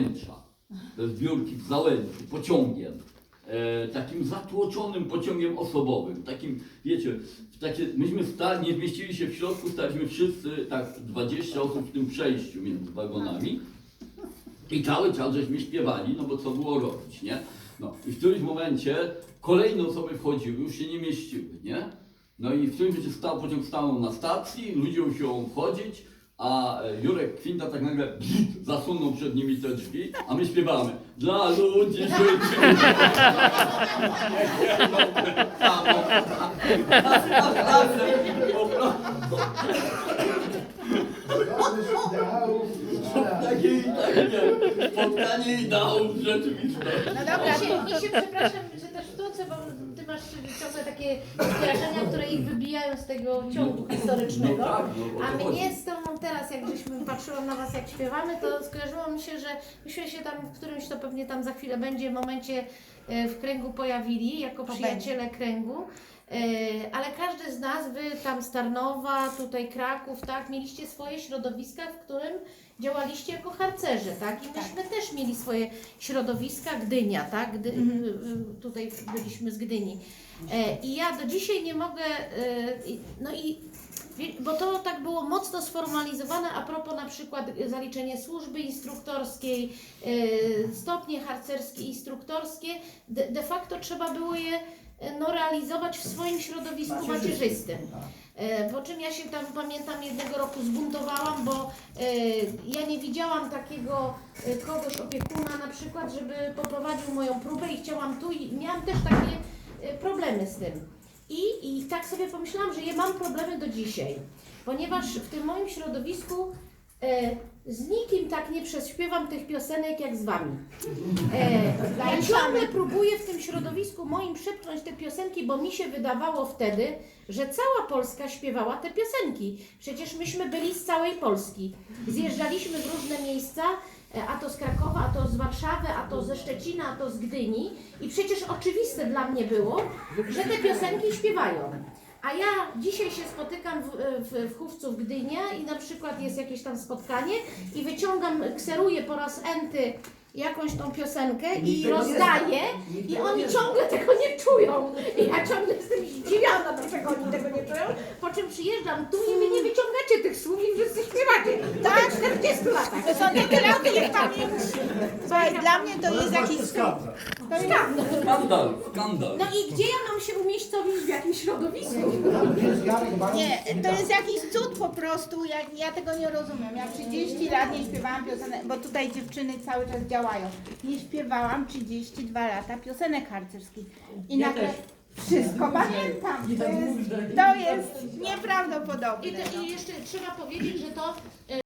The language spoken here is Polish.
Załęcza, ze zbiórki w Załęczu, pociągiem, e, takim zatłoczonym pociągiem osobowym, takim, wiecie, takie, myśmy stali, nie zmieścili się w środku, staliśmy wszyscy, tak 20 osób w tym przejściu między wagonami i cały czas żeśmy śpiewali, no bo co było robić, nie? No i w którymś momencie kolejne osoby wchodziły, już się nie mieściły, nie? No i w którymś momencie stał, pociąg stanął na stacji, ludzie usiłową wchodzić, a e, Jurek Kwinta tak nagle zasunął przed nimi te drzwi, a my śpiewamy Dla ludzi życie. Takie, takie spotkanie ideałów rzeczywistości. No dobra, się przepraszam, że też wtrącę, bo ty masz ciągle takie skojarzenia, które ich wybijają z tego ciągu historycznego. No tak, no, o A to chodzi. mnie z tą teraz, jak żeśmy patrzyłam na was jak śpiewamy, to skojarzyło mi się, że myśmy się tam w którymś to pewnie tam za chwilę będzie momencie e, w kręgu pojawili, jako przyjaciele kręgu. E, Ale każdy z nas, wy tam z Tarnowa, tutaj Kraków, tak, mieliście swoje środowiska, w którym działaliście jako harcerze, tak? I myśmy też mieli swoje środowiska, Gdynia, tak? Gdy, Mhm. y, tutaj byliśmy z Gdyni. E, I ja do dzisiaj nie mogę, e, no i bo to tak było mocno sformalizowane a propos na przykład zaliczenie służby instruktorskiej, e, stopnie harcerskie, instruktorskie, de, facto trzeba było je e, no, realizować w swoim środowisku macierzystym. E, Po czym ja się tam pamiętam jednego roku zbuntowałam, bo ja nie widziałam takiego kogoś opiekuna na przykład, żeby poprowadził moją próbę i chciałam tu i miałam też takie problemy z tym. I, I tak sobie pomyślałam, że ja mam problemy do dzisiaj, ponieważ w tym moim środowisku e, z nikim tak nie prześpiewam tych piosenek jak z Wami. E, ja ciągle próbuję w tym środowisku moim przepchnąć te piosenki, bo mi się wydawało wtedy, że cała Polska śpiewała te piosenki. Przecież myśmy byli z całej Polski. Zjeżdżaliśmy w różne miejsca, a to z Krakowa, a to z Warszawy, a to ze Szczecina, a to z Gdyni. I przecież oczywiste dla mnie było, że te piosenki śpiewają. A ja dzisiaj się spotykam w, w, w Chówcu w Gdynia i na przykład jest jakieś tam spotkanie i wyciągam, kseruję po raz enty jakąś tą piosenkę i Nikt rozdaję i oni ciągle tego nie czują. I ja ciągle jestem zdziwiona, dlaczego oni tego nie czują. Czym przyjeżdżam tu i wy nie wyciągacie tych słów i wszyscy śpiewacie. Tak, 40 latach. To są takie lata, jak pamięć. Słuchaj, dla mnie to jest jakiś jest, Skandal, skandal. No i gdzie ja mam się umiejscowić w jakim środowisku? nie, to jest jakiś cud po prostu, jak, ja tego nie rozumiem. Ja 30 lat nie śpiewałam piosenek, bo tutaj dziewczyny cały czas działają. Nie śpiewałam 32 lata piosenek harcerskich. I Ja nagle też. Wszystko pamiętam. To Ja jest, to jest nieprawdopodobne. I, te, no. I jeszcze trzeba powiedzieć, że to